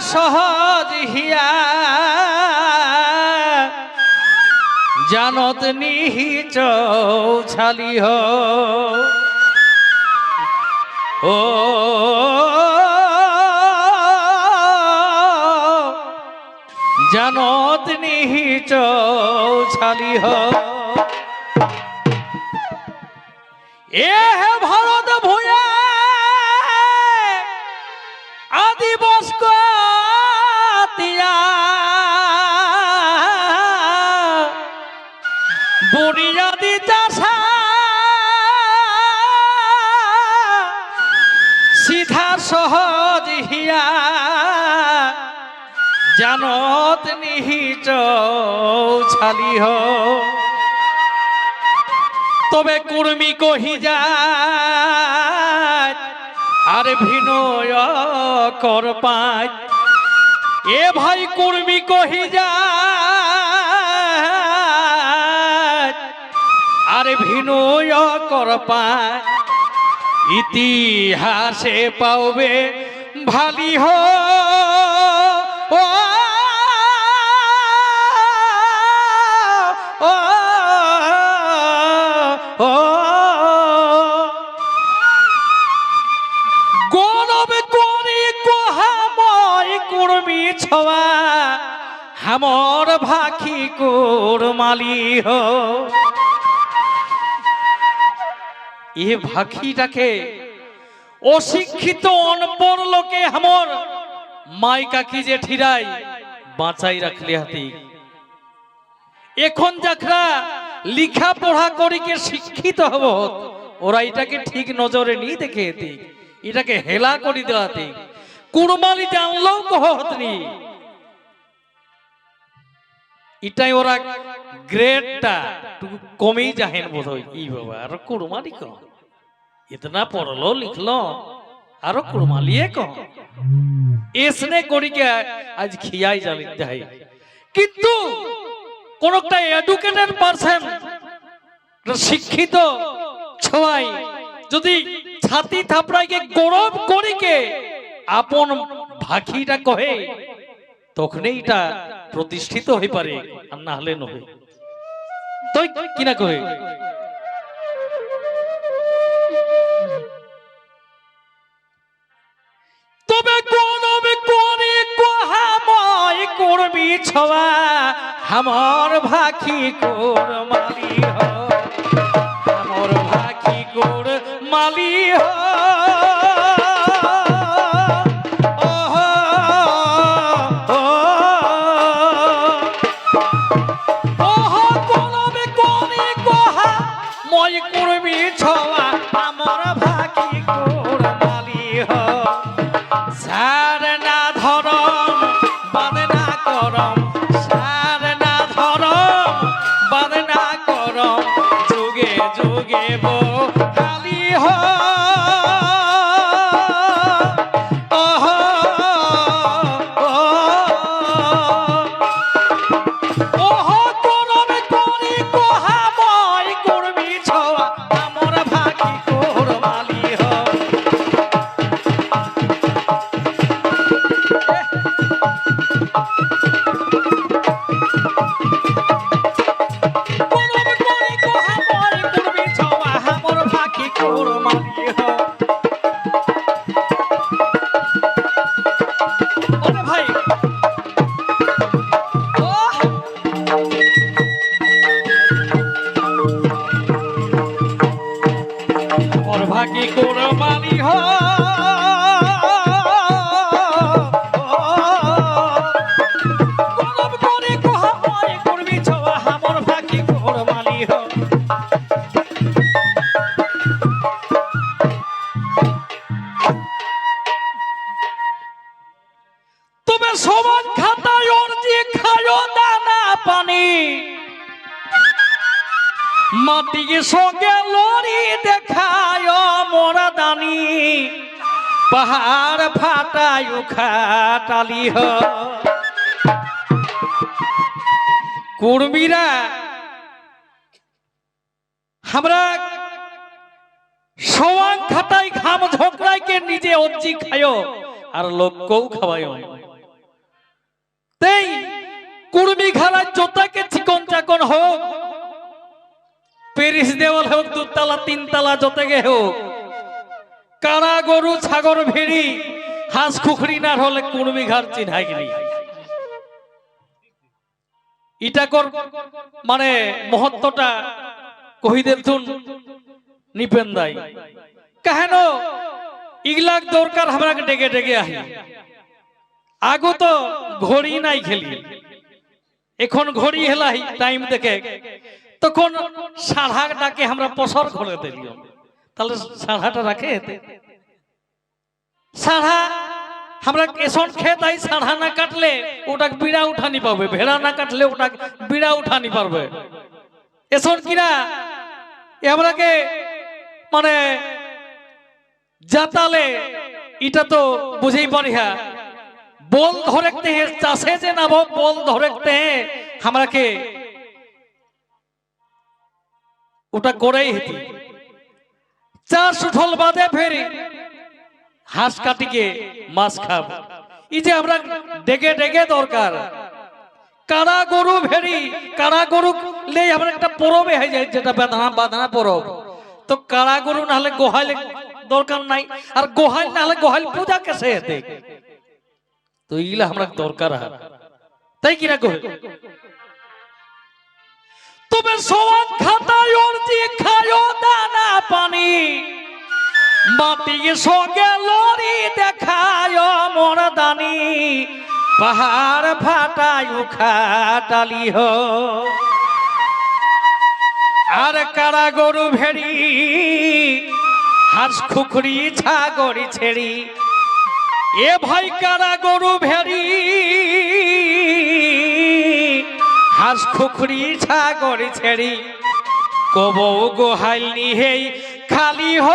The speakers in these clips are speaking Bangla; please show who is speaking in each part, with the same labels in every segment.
Speaker 1: সহজ হিয়া জানত নিহি চৌছালি ও। জানত নিহি চৌছালি হ। এ জানত নিহি চৌছালি হ। তবে কুর্মী কহি যায়, আর ভিনয় কর পায়। এ ভাই কুর্মী কহি যায়, আর ভিনয় কর পায়। ইতিহাসে পাওবে ভালি হ ও গৌরব করি কোহাময় কুর্মি ছোয়া, হামর ভাখি কুরমালি হো। এ ভাখিটাকে অশিক্ষিত অনপড় লোকে হামর মাই কাকি যে ঠিরাই বাঁচাই রাখলে হাতি। এখন যাকরা লিখা পড়া করিকে শিক্ষিত হব ওরা এটাকে ঠিক নজরে নিয়ে দেখে এতি এটাকে হেলা করি দিলাতে কুরমালি জানলেও কহতনি এটাই ওরা গ্রেডটা কমেই যাহেন বোধ হয় ই বাবা, আর কুরমালি কম ইতনা পড়ল, লিখলো, আরও কুরমালিয়ে কম এসনে করিকে আজ খিয়াই জানিতে হয়। কিন্তু কোন একটা এডুকেটেড পারসন শিক্ষিত ছয় যদি ছাতি থাপড়াইকে গৌরব করিকে আপন ভাখিটা কহে, তখনই এটা প্রতিষ্ঠিত হয়ে পারে, আর না হলে নহে। তো কিনা কহে? তবে করে কোহাময় করবি ছওয়া আমার ভাখি কোর মালি হ। আমার ভাখি কোর মালি হ। ওহ, মোর কোরবানি হয়। সঙ্গে লড়ি দেখায় মোরা দানি। পাহাড় ফাটায় খাটালি হ। কুর্মীরা, আমরা সমান খাতায় ঘাম ঝোঁকড়াইকে নিজে অজ্জি খায় আর লোককেও খাওয়ায়। তাই কুর্মি খেলায় যতাকে চিকন চাকন হোক পেরিস দেওয়াল হোক, দুতলা, তিনতলা যতকে হোক। কারা গরু ছাগর ভেড়ি, হাঁস খুখরি না হলে কুর্মি ঘর চিন্হাই গেলি ইটা কর মানে মহত্বটা কহিদের তুন নিপেন দাই। কেন ইগলাক দরকার আমরাকে ডেকে ডেকে আহি। আগো তো ঘড়ি নাই খেলি। এখন ঘড়ি হেলাই টাইম দেখে তখন সাড়াটাকে আমরা পসর করে দিলিও তাহলে সাড়াটা রাখে সাড়া আমরা এসন খেত, আই সাড়া না কাটলে ওটা বিড়া উঠানি পাবে ভেড়া না কাটলে ওটা বিড়া উঠানি পারবে। এসন কিনা আমরাকে মানে জাতালে এটা তো বুঝেই পারি হ্যাঁ। বল ধরেতে চাষে যে নাব বল ধরেতে আমরাকে ওটা করেই হেতি চাষ উঠল বাদে ফেরি হাঁস কাটিকে মাছ খাব। এই যে আমরা ডেকে ডেকে দরকার। কারা গরু ভেড়ি, কারা গরু লে আমরা একটা পরবে হয়ে যায়, যেটা বেদনা বাদনা পরব। তো কারা গরু না হলে গোহাইলে দরকার নাই, আর গোহাইল না হলে গোহাইল পূজা কেসে হেতে তো এইগুলা আমরা দরকার তাই কিনা কহে তবে সমান খাতায় অর্জি খায় দানা পানি। মাটির সঙ্গে লড়ি দেখায় মোর দানি পাহাড় ফাটায় খাটালি হ। আর কারা গরু ভেড়ি, হাঁস খুখরি ছাগরি ছেড়ি। এ ভাই কারা গরু ভেড়ি হাঁস খুখরি ছাগর ছেড়ি কব গোহাইল নিহেই খালি হ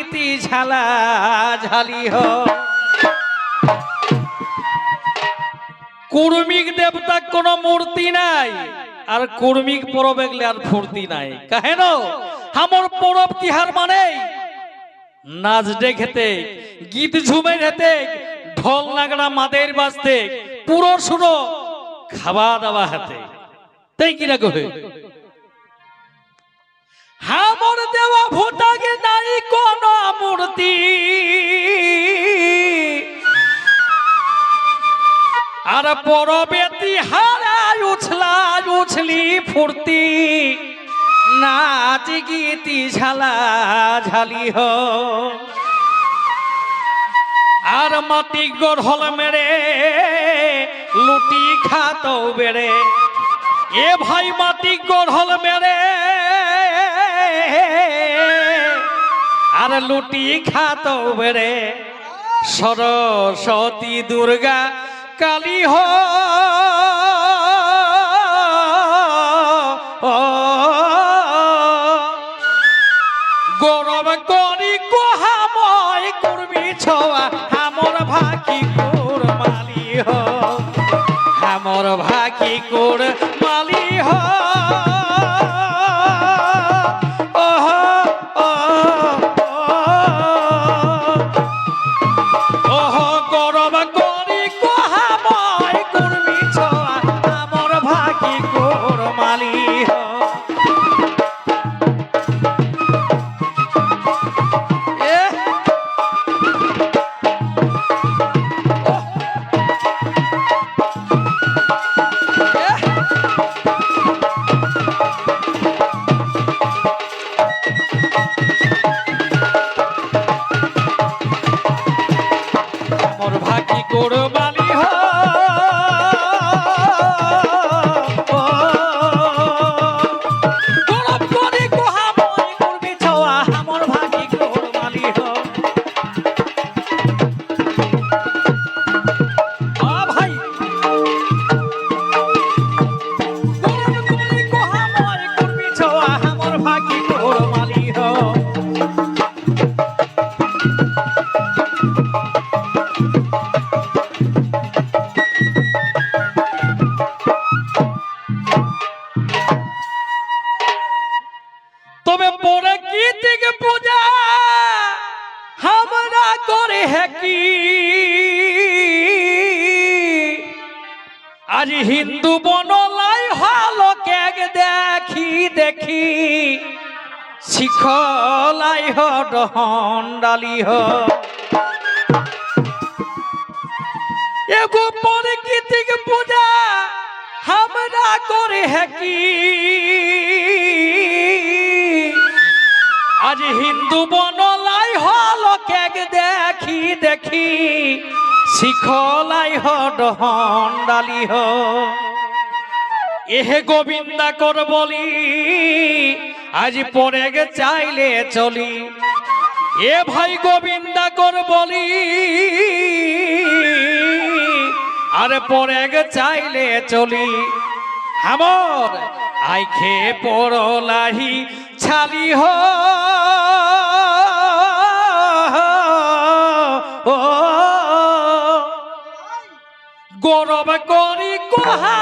Speaker 1: গীতি ঝালা ঝালি হ। কুর্মিক দেবতার কোন মূর্তি নাই, আর কুর্মিক পরবে গেলে আর ফুর্তি নাই। কেন আমার পরব তিহার মানে নাচ দেখেতে গীত ঝুমে হেতে, ঢোল নাগড়া মাদের বাজতে, পুরো সুরো খাওয়া দাওয়া হাতে। তাই কিনা কহে হামর দেওয়া ভোটাকে আর পরবেতি হারায় উছলা উছলি ফুর্তি। নাচ গীতি ঝালা ঝালি হ। আর মাটি গড়হল মেরে, লুটি খাত বেড়ে। এ ভাই মাটি গড়হল মেরে, আর লুটি খাত বেড়ে। সরস্বতী দুর্গা কালী হ। গরম করি কোহাময় কর্মী ছোয়া আমার ভাগি কোর মালি হ। আমার ভাগি কোর আজ হিন্দু বনলাই হলো কেক দেখি দেখি। শিখলাই হ, ডহন ডালি হ। এগো পরে পূজা আমরা করে হ্যাকি আজ হিন্দু বনলাই কেক দেখি শিখলাই হ ডহন ডালি হ। এহে গোবিন্দা কর বলি, আজ পরে গে চাইলে চলি। এ ভাই গোবিন্দা কর বলি, আরে পরে গে চাইলে চলি। হামর, আইখে পড়লাহি ছালি হ। গরব করি কোহাময়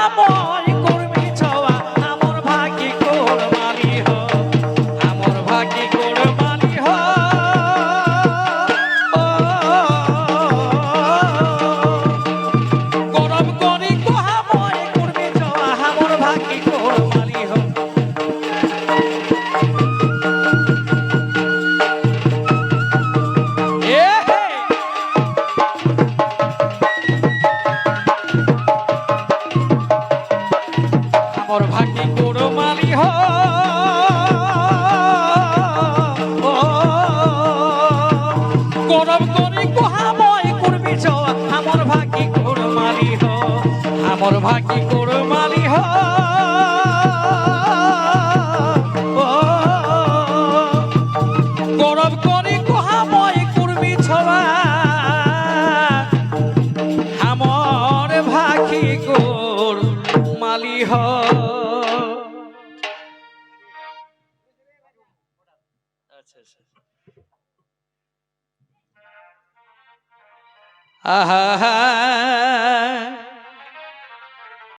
Speaker 1: আহা